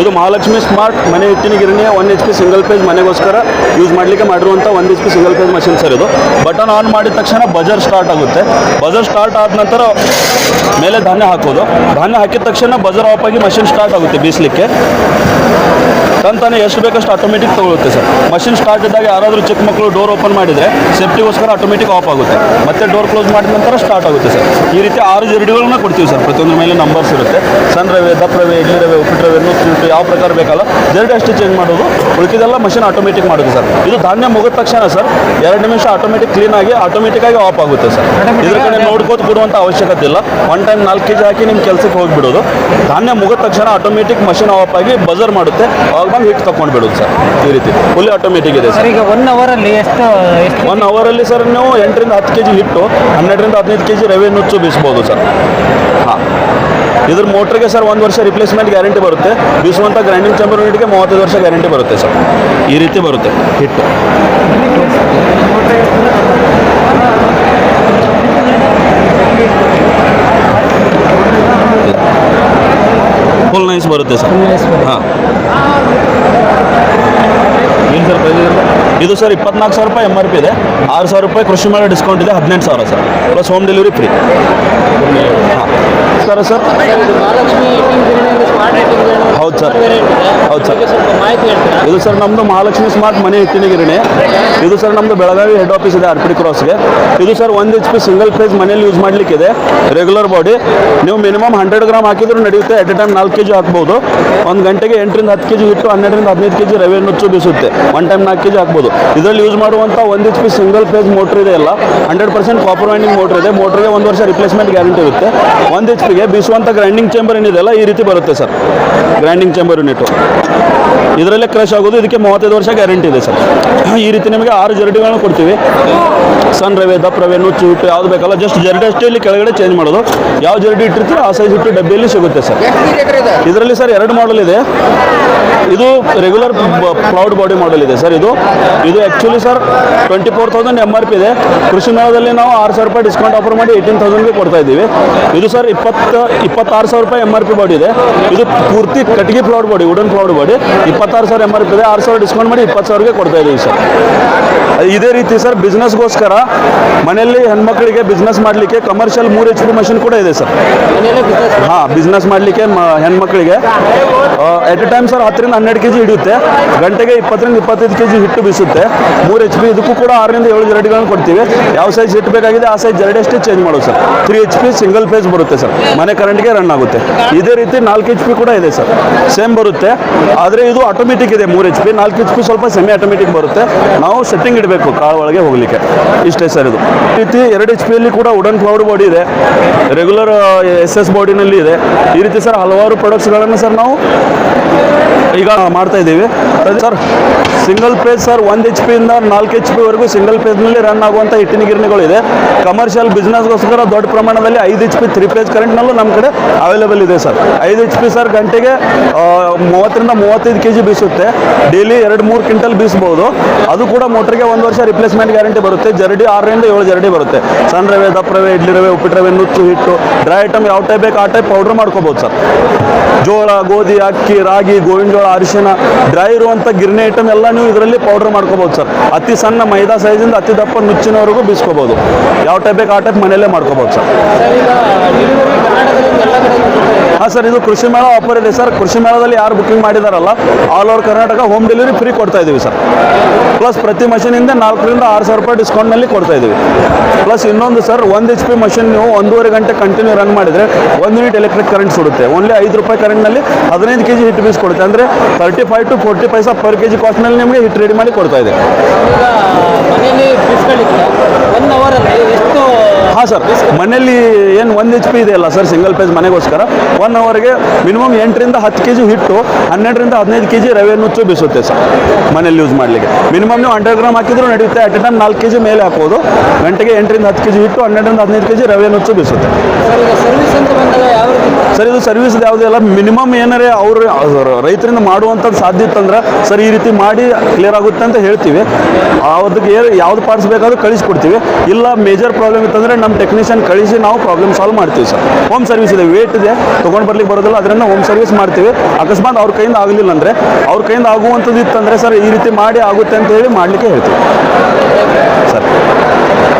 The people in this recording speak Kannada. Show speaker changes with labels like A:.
A: ಇದು ಮಹಾಲಕ್ಷ್ಮಿ ಸ್ಮಾರ್ಟ್ ಮನೆ ಹಿಟ್ಟಿನ ಗಿರಣಿಯ one H P single phase ಮನೆಗೋಸ್ಕರ use ಮಾಡಲಿಕ್ಕೆ ಮಾಡಿರುವಂಥ one H P single phase machine sir ಇದು. ಬಟನ್ ಆನ್ ಮಾಡಿದ ತಕ್ಷಣ ಬಜರ್ ಸ್ಟಾರ್ಟ್ ಆಗುತ್ತೆ. ಬಜರ್ ಸ್ಟಾರ್ಟ್ ಆದ ನಂತರ ಮೇಲೆ ಧಾನ್ಯ ಹಾಕೋದು. ಧಾನ್ಯ ಹಾಕಿದ ತಕ್ಷಣ ಬಜರ್ ಆಫ್ ಆಗಿ ಮಷಿನ್ ಸ್ಟಾರ್ಟ್ ಆಗುತ್ತೆ, ಬೀಸಲಿಕ್ಕೆ. ತಂತಾನೆ ಎಷ್ಟು ಬೇಕಷ್ಟು ಆಟೋಮೆಟಿಕ್ ತಗೊಳುತ್ತೆ ಸರ್. ಮಷಿನ್ ಸ್ಟಾರ್ಟ್ ಇದ್ದಾಗ ಯಾರಾದರೂ ಚಿಕ್ಕ ಮಕ್ಕಳು ಡೋರ್ ಓಪನ್ ಮಾಡಿದರೆ ಸೇಫ್ಟಿಗೋಸ್ಕರ ಆಟೋಮೆಟಿಕ್ ಆಫ್ ಆಗುತ್ತೆ. ಮತ್ತೆ ಡೋರ್ ಕ್ಲೋಸ್ ಮಾಡಿದ ನಂತರ ಸ್ಟಾರ್ಟ್ ಆಗುತ್ತೆ ಸರ್. ಈ ರೀತಿ ಆರು ಜರಡಿಗಳನ್ನ ಕೊಡ್ತೀವಿ ಸರ್. ಪ್ರತಿಯೊಂದ್ರ ಮೇಲೆ ನಂಬರ್ಸ್ ಇರುತ್ತೆ. ಸನ್ ರವೆ ದಪ್ಪ ರವೆ ಇಡ್ಲಿ ರವೆ ಉಪ್ಪಿಟ್ಟು ರವೆ ಯಾವ ಪ್ರಕಾರ ಬೇಕಲ್ಲ ಜರಡಿ ಅಷ್ಟೇ ಚೇಂಜ್ ಮಾಡೋದು. ಉಳಿಕಿದೆಲ್ಲ ಮಷಿನ್ ಆಟೋಮೆಟಿಕ್ ಮಾಡೋದು ಸರ್. ಇದು ಧಾನ್ಯ ಮುಗಿದ ತಕ್ಷಣ ಸರ್ ಎರಡು ನಿಮಿಷ ಆಟೋಮೆಟಿಕ್ ಕ್ಲೀನ್ ಆಗಿ ಆಟೋಮೆಟಿಕ್ ಆಗಿ ಆಫ್ ಆಗುತ್ತೆ ಸರ್. ಇದ್ರ ಕಡೆ ನೋಡ್ಕೋತ ಕೊಡುವಂಥ ಅವಶ್ಯಕತೆ ಇಲ್ಲ. ಒನ್ ಟೈಮ್ ನಾಲ್ಕು ಕೆಜಿ ಹಾಕಿ ನಿಮ್ಮ ಕೆಲಸಕ್ಕೆ ಹೋಗಿಬಿಡೋದು. ಧಾನ್ಯ ಮುಗಿದ ತಕ್ಷಣ ಆಟೋಮೆಟಿಕ್ ಮಷಿನ್ ಆಫ್ ಆಗಿ ಬಜರ್ ಮಾಡುತ್ತೆ. ಬಂದು ಹಿಟ್ಟು ತಕೊಂಡು ಬಿಡೋದು ಸರ್ ಈ ರೀತಿ. ಫುಲ್ಲಿ ಆಟೋಮೆಟಿಕ್ ಇದೆ ಸರ್.
B: ಈಗ ಒನ್ ಅವರಲ್ಲಿ ಎಷ್ಟು
A: ಒನ್ ಅವರಲ್ಲಿ ಸರ್ ನೀವು ಎಂಟರಿಂದ ಹತ್ತು ಕೆ ಜಿ ಹಿಟ್ಟು ಹನ್ನೆರಡರಿಂದ ಹದಿನೈದು ಕೆ ಜಿ ರವೆ ನುಚ್ಚು ಬೀಸ್ಬೋದು ಸರ್. ಹಾಂ. ಇದ್ರ ಮೋಟ್ರಿಗೆ ಸರ್ ಒಂದು ವರ್ಷ ರಿಪ್ಲೇಸ್ಮೆಂಟ್ ಗ್ಯಾರಂಟಿ ಬರುತ್ತೆ. ಬೀಸುವಂಥ ಗ್ರೈಂಡಿಂಗ್ ಚಂಬರ್ ಯೂನಿಟ್ಗೆ ಮೂವತ್ತೈದು ವರ್ಷ ಗ್ಯಾರಂಟಿ ಬರುತ್ತೆ ಸರ್. ಈ ರೀತಿ ಬರುತ್ತೆ ಹಿಟ್ಟು. ಫುಲ್ ನೈಸ್ ಬರುತ್ತೆ ಸರ್. ಹಾಂ. ಸರ್ ಇದು ಸರ್ ಇಪ್ಪತ್ನಾಲ್ಕು ಸಾವಿರ ರೂಪಾಯಿ ಎಂ ಆರ್ ಪಿ ಇದೆ. ಆರು ಸಾವಿರ ರೂಪಾಯಿ ಕೃಷಿ ಮೇಳ ಡಿಸ್ಕೌಂಟ್ ಇದೆ ಹದಿನೆಂಟು ಸಾವಿರ sir. Plus home delivery free ಹಾಂ. Sir sir. ಹೌದು ಸರ್. ಹೌದು, ಸರ್. ಇದು ಸರ್ ನಮ್ಮದು ಮಹಾಲಕ್ಷ್ಮಿ ಸ್ಮಾರ್ಟ್ ಮನೆ ಎತ್ತಿನ ಗಿರಣಿ. ಇದು ಸರ್ ನಮ್ಮದು ಬೆಳಗಾವಿ ಹೆಡ್ ಆಫೀಸ್ ಇದೆ, ಆರ್ಪಿಡಿ ಕ್ರಾಸ್ಗೆ ಇದು ಸರ್ ಒಂದು ಎಚ್ ಪಿ ಸಿಂಗಲ್ ಫೇಸ್ ಮನೇಲಿ ಯೂಸ್ ಮಾಡಲಿಕ್ಕಿದೆ. ರೆಗ್ಯುಲರ್ ಬಾಡಿ ನೀವು ಮಿನಿಮಮ್ ಹಂಡ್ರೆಡ್ ಗ್ರಾಮ್ ಹಾಕಿದ್ರು ನಡೆಯುತ್ತೆ. ಎಟ್ ಎ ಟೈಮ್ ನಾಲ್ಕು ಕೆ ಜಿ ಹಾಕ್ಬೋದು. ಒಂದು ಗಂಟೆಗೆ ಎಂಟರಿಂದ ಹತ್ತು ಕೆ ಜಿ ಹಿಟ್ಟು, ಹನ್ನೆರಡರಿಂದ ಹದಿನೈದು ಕೆ ಜಿ ರವೆ ನುಚ್ಚು ಬೀಸುತ್ತೆ. ಒನ್ ಟೈಮ್ ನಾಲ್ಕು ಕೆ ಜಿ ಹಾಕ್ಬೋದು. ಇದರಲ್ಲಿ ಯೂಸ್ ಮಾಡುವಂಥ ಒಂದು H P single phase motor ಇದೆ ಅಲ್ಲ hundred percent copper winding motor ಇದೆ. ಮೋಟ್ರಿಗೆ ಒಂದು ವರ್ಷ ರಿಪ್ಲೇಸ್ಮೆಂಟ್ ಗ್ಯಾರಂಟಿ ಇರುತ್ತೆ. ಒಂದು ಎಚ್ ಪಿಗೆ ಬೀಸುವಂಥ ಗ್ರೈಂಡಿಂಗ್ ಚೇಂಬರ್ ಏನಿದೆಯಲ್ಲ ಈ ರೀತಿ ಬರುತ್ತೆ ಸರ್. ಗ್ರೈಂಡಿಂಗ್ ಚೇಂಬರ್ ಯೂನಿಟು ಇದರಲ್ಲೇ ಕ್ರಶ್ ಆಗೋದು, ಇದಕ್ಕೆ ಮೂವತ್ತೈದು ವರ್ಷ ಗ್ಯಾರಂಟಿ ಇದೆ ಸರ್. ಈ ರೀತಿ ನಿಮಗೆ ಆರು ಜರಡಿಗಳನ್ನ ಕೊಡ್ತೀವಿ. ಸಣ್ಣ ರವೆ ದಪ್ಪ ರವೆ ನುಚ್ಚು ಹಿಟ್ಟು ಯಾವ್ದು ಬೇಕಲ್ಲ ಜಸ್ಟ್ ಜರಡಿ ಅಷ್ಟೇ ಇಲ್ಲಿ ಕೆಳಗಡೆ ಚೇಂಜ್ ಮಾಡೋದು. ಯಾವ ಜರಡಿ ಇಟ್ಟಿರ್ತೀರೋ ಆ ಸೈಜ್ ಹಿಟ್ಟು ಡಬ್ಬಿಯಲ್ಲಿ ಸಿಗುತ್ತೆ ಸರ್. ಇದರಲ್ಲಿ ಸರ್ ಎರಡು ಮಾಡಲ್ ಇದೆ. ಇದು ರೆಗ್ಯುಲರ್ ಪ್ರೌಡ್ ಬಾಡಿ ಮಾಡೆಲ್ ಇದೆ ಸರ್ ಇದು. ಇದು actually sir twenty four thousand M R P ಇದೆ. ಕೃಷಿ ಮೇಳದಲ್ಲಿ ನಾವು ಆರು ಸಾವಿರ ರೂಪಾಯಿ ಡಿಸ್ಕೌಂಟ್ ಆಫರ್ ಮಾಡಿ ಏಯ್ಟೀನ್ ತೌಸಂಡ್ಗೆ ಕೊಡ್ತಾ ಇದ್ದೀವಿ. ಇದು ಸರ್ ಇಪ್ಪತ್ತು ಇಪ್ಪತ್ತಾರು ಸಾವಿರ ರೂಪಾಯಿ ಎಂ ಆರ್ ಪಿ ಬಾಡಿ ಇದೆ. ಇದು ಪೂರ್ತಿ ಕಟ್ಟಿಗೆ flowed body wooden flowed body ಇಪ್ಪತ್ತಾರು ಸಾವಿರ ಎಂ ಆರ್ ಪಿ ಇದೆ. ಆರು ಸಾವಿರ ಡಿಸ್ಕೌಂಟ್ ಮಾಡಿ ಇಪ್ಪತ್ತು ಸಾವಿರಕ್ಕೆ ಕೊಡ್ತಾ ಇದ್ದೀವಿ ಸರ್. ಇದೇ ರೀತಿ ಸರ್ ಬಿಸ್ನೆಸ್ಗೋಸ್ಕರ ಮನೆಯಲ್ಲಿ ಹೆಣ್ಮಕ್ಳಿಗೆ ಬಿಸ್ನೆಸ್ ಮಾಡಲಿಕ್ಕೆ ಕಮರ್ಷಿಯಲ್ ಮೂರು ಎಚ್ ಪಿ ಮಷಿನ್ ಕೂಡ ಇದೆ ಸರ್. ಹಾಂ ಬಿಸ್ನೆಸ್ ಮಾಡಲಿಕ್ಕೆ ಹೆಣ್ಮಕ್ಳಿಗೆ. ಎಟ್ ಎ ಟೈಮ್ ಸರ್ ಹತ್ತರಿಂದ ಹನ್ನೆರಡು ಕೆ ಜಿ ಹಿಡಿಯುತ್ತೆ. ಗಂಟೆಗೆ ಇಪ್ಪತ್ತರಿಂದ ಇಪ್ಪತ್ತೈದು ಕೆ ಜಿ ಹಿಟ್ಟು ಬೀಸುತ್ತೆ. ಮೂರು ಎಚ್ ಪಿ ಇದಕ್ಕೂ ಕೂಡ ಆರರಿಂದ ಏಳು ಜರಡಿಗಳನ್ನು ಕೊಡ್ತೀವಿ. ಯಾವ ಸೈಜ್ ಹಿಟ್ಟು ಬೇಕಾಗಿದೆ ಆ ಸೈಜ್ ಜರಡಿ ಅಷ್ಟೇ ಚೇಂಜ್ ಮಾಡೋದು sir. Three H P single phase ಬರುತ್ತೆ ಸರ್. ಮನೆ ಕರೆಂಟ್ಗೆ ರನ್ ಆಗುತ್ತೆ. ಇದೇ ರೀತಿ ನಾಲ್ಕು ಎಚ್ ಪಿ ಕೂಡ ಇದೆ ಸರ್. ಸೇಮ್ ಬರುತ್ತೆ. ಆದರೆ ಇದು ಆಟೋಮೆಟಿಕ್ ಇದೆ ಮೂರು ಎಚ್ ಪಿ ನಾಲ್ಕು ಎಚ್ ಪಿ ಸ್ವಲ್ಪ ಸೆಮಿ ಆಟೋಮೆಟಿಕ್ ಬರುತ್ತೆ. ನಾವು ಸೆಟ್ಟಿಂಗ್ ಇಡಬೇಕು ಕಾಳು ಒಳಗೆ ಹೋಗಲಿಕ್ಕೆ. ಇಷ್ಟೇ ಸರ್ ಇದು. ರೀತಿ ಎರಡು ಎಚ್ ಪಿಯಲ್ಲಿ ಕೂಡ ವುಡನ್ ಕ್ಲೌಡ್ ಬಾಡಿ ಇದೆ. ರೆಗ್ಯುಲರ್ ಎಸ್ ಎಸ್ ಬಾಡಿನಲ್ಲಿ ಇದೆ. ಈ ರೀತಿ ಸರ್ ಹಲವಾರು ಪ್ರಾಡಕ್ಟ್ಸ್ಗಳನ್ನು ಸರ್ ನಾವು ಈಗ ಮಾಡ್ತಾ ಇದ್ದೀವಿ. ಸರ್ ಸಿಂಗಲ್ ಪೇಜ್ ಸರ್, ಒಂದು ಎಚ್ ಪಿಯಿಂದ ನಾಲ್ಕು ಎಚ್ ಪಿವರೆಗೂ ಸಿಂಗಲ್ ಪೇಜ್ನಲ್ಲಿ ರನ್ ಆಗುವಂಥ ಹಿಟ್ಟಿನ ಗಿರಣಿಗಳಿದೆ ಕಮರ್ಷಿಯಲ್ ಬಿಸ್ನೆಸ್ಗೋಸ್ಕರ ದೊಡ್ಡ ಪ್ರಮಾಣದಲ್ಲಿ ಐದು ಎಚ್ ಪಿ ತ್ರೀ ಪೇಜ್ ಕರೆಂಟ್ನಲ್ಲೂ ನಮ್ಮ ಕಡೆ ಅವೈಲೇಬಲ್ ಇದೆ ಸರ್. ಐದು ಎಚ್ ಪಿ ಸರ್, ಗಂಟೆಗೆ ಮೂವತ್ತರಿಂದ ಮೂವತ್ತೈದು ಕೆ ಜಿ ಬೀಸುತ್ತೆ. ಡೈಲಿ ಎರಡು ಮೂರು ಕ್ವಿಂಟಲ್ ಬೀಸ್ಬೋದು. ಅದು ಕೂಡ ಮೋಟ್ರಿಗೆ ಒಂದು ವರ್ಷ ರಿಪ್ಲೇಸ್ಮೆಂಟ್ ಗ್ಯಾರಂಟಿ ಬರುತ್ತೆ. ಜರಡಿ ಆರರಿಂದ ಏಳು ಜರಡಿ ಬರುತ್ತೆ. ಸಣ್ಣ ರವೆ, ದಪ್ಪ ರವೆ, ಇಡ್ಲಿ ರವೆ, ಉಪ್ಪಿಟ್ಟು ರವೆ, ನುಚ್ಚು, ಹಿಟ್ಟು ಡ್ರೈ ಐಟಮ್ ಯಾವ ಟೈಪ್ ಬೇಕು ಆ ಟೈಪ್ ಪೌಡ್ರ್ ಮಾಡ್ಕೋಬೋದು ಸರ್. ಜೋಳ, ಗೋಧಿ, ಅಕ್ಕಿ, ರಾಗಿ ಗೋವಿಂದ ಅರಿಶಿನ ಡ್ರೈ ಇರುವಂಥ ಗಿರಣಿ ಐಟಮ್ ಎಲ್ಲ ನೀವು ಇದರಲ್ಲಿ ಪೌಡರ್ ಮಾಡ್ಕೋಬೋದು ಸರ್ ಅತಿ ಸಣ್ಣ ಮೈದಾ ಸೈಜಿಂದ ಅತಿ ದಪ್ಪ ನುಚ್ಚಿನವರೆಗೂ ಬೀಸ್ಕೋಬಹುದು ಯಾವ ಟೈಪ್ ಬೇಕು ಆ ಟೈಪ್ ಮನೆಯಲ್ಲೇ ಮಾಡ್ಕೋಬೋದು ಸರ್ ಹಾಂ ಸರ್, ಇದು ಕೃಷಿ ಮೇಳ ಆಫರ್ ಇದೆ ಸರ್. ಕೃಷಿ ಮೇಳದಲ್ಲಿ ಯಾರು ಬುಕಿಂಗ್ ಮಾಡಿದಾರಲ್ಲ all over Karnataka home delivery free ಕೊಡ್ತಾ ಇದ್ದೀವಿ ಸರ್. ಪ್ಲಸ್ ಪ್ರತಿ ಮಷೀನಿಂದ ನಾಲ್ಕರಿಂದ ಆರು ಸಾವಿರ ರೂಪಾಯಿ ಡಿಸ್ಕೌಂಟ್ನಲ್ಲಿ ಕೊಡ್ತಾ ಇದ್ದೀವಿ ಪ್ಲಸ್ ಇನ್ನೊಂದು ಸರ್, ಒಂದು ಎಚ್ ಪಿ ಮಷಿನ್ ನೀವು ಒಂದೂವರೆ ಗಂಟೆ ಕಂಟಿನ್ಯೂ ರನ್ ಮಾಡಿದರೆ ಒಂದು ಯೂನಿಟ್ ಎಲೆಕ್ಟ್ರಿಕ್ ಕರೆಂಟ್ ಸುಡುತ್ತೆ. ಓನ್ಲಿ ಐದು ರೂಪಾಯಿ ಕರೆಂಟ್ನಲ್ಲಿ ಹದಿನೈದು ಕೆ ಜಿ ಹಿಟ್ ಬೀಸ್ ಕೊಡುತ್ತೆ. ಅಂದರೆ thirty five to forty paisa per K G ಕಾಸ್ಟ್ನಲ್ಲಿ ನಿಮಗೆ ಹಿಟ್ ರೆಡಿ ಮಾಡಿ ಕೊಡ್ತಾ ಇದೆ
B: ಈಗ ಮನೆಯಲ್ಲಿ ಬಿಸ್ಕೊಳ್ಳಿಕ್ಕೆ ಒನ್ ಅವರಲ್ಲಿ ಎಷ್ಟು
A: ಹಾಂ ಸರ್, ಮನೆಯಲ್ಲಿ ಏನು ಒಂದು ಎಚ್ ಪಿ ಇದೆಯಲ್ಲ ಸರ್ ಸಿಂಗಲ್ ಪೇಜ್ ಮನೆಗೋಸ್ಕರ? ಒನ್ ಅವರ್ಗೆ ಮಿನಿಮಮ್ ಎಂಟರಿಂದ ಹತ್ತು ಕೆ ಜಿ ಹಿಟ್ಟು, ಹನ್ನೆರಡರಿಂದ ಹದಿನೈದು ಕೆ ಜಿ ರವೆ ನುಚ್ಚು ಬೀಸುತ್ತೆ ಸರ್ ಮನೇಲಿ ಯೂಸ್ ಮಾಡಲಿಕ್ಕೆ. ಮಿನಿಮಮ್ ನೀವು ಹಂಡ್ರೆಡ್ ಗ್ರಾಮ್ ಹಾಕಿದ್ರು ನಡೆಯುತ್ತೆ ಅಟ್ ಟೈಮ್ ನಾಲ್ಕು ಕೆ ಜಿ ಮೇಲೆ ಹಾಕೋದು. ಗಂಟೆಗೆ ಎಂಟರಿಂದ ಹತ್ತು ಕೆ ಜಿ ಹಿಟ್ಟು, ಹನ್ನೆರಡರಿಂದ ಹದಿನೈದು ಕೆ ಜಿ ರವೆ ನುಚ್ಚು ಬೀಸುತ್ತೆ
B: ಸರ್,
A: ಇದು ಸರ್ವಿಸ್ ಯಾವುದೇ ಇಲ್ಲ. ಮಿನಿಮಮ್ ಏನಾರೇ ಅವರು ರೈತರಿಂದ ಮಾಡುವಂಥದ್ದು ಸಾಧ್ಯ ಇತ್ತಂದ್ರೆ ಸರ್, ಈ ರೀತಿ ಮಾಡಿ ಕ್ಲಿಯರ್ ಆಗುತ್ತೆ ಅಂತ ಹೇಳ್ತೀವಿ. ಅದಕ್ಕೆ ಯಾವ್ದು ಪಾರ್ಟ್ಸ್ ಬೇಕಾದ್ರೂ ಕಳಿಸ್ಕೊಡ್ತೀವಿ. ಇಲ್ಲ ಮೇಜರ್ ಪ್ರಾಬ್ಲಮ್ ಇತ್ತಂದ್ರೆ ನಮ್ಮ ಟೆಕ್ನಿಷಿಯನ್ ಕಳಿಸಿ ನಾವು ಪ್ರಾಬ್ಲಮ್ ಸಾಲ್ವ್ ಮಾಡ್ತೀವಿ ಸರ್. ಹೋಮ್ ಸರ್ವಿಸ್ ಇದೆ ವೇಟ್ ಇದೆ. ತೊಗೊಂಡು ಬರ್ಲಿಕ್ಕೆ ಬರೋದಿಲ್ಲ ಅದರಿಂದ ಹೋಮ್ ಸರ್ವಿಸ್ ಮಾಡ್ತೀವಿ. ಅಕಸ್ಮಾತ್ ಅವ್ರ ಕೈಯಿಂದ ಆಗಲಿಲ್ಲ ಅಂದರೆ, ಅವ್ರ ಕೈಯಿಂದ ಆಗುವಂಥದ್ದು ಇತ್ತಂದರೆ ಸರ್, ಈ ರೀತಿ ಮಾಡಿ ಆಗುತ್ತೆ ಅಂತ ಹೇಳಿ ಮಾಡಲಿಕ್ಕೆ ಹೇಳ್ತೀವಿ. ಸರ್.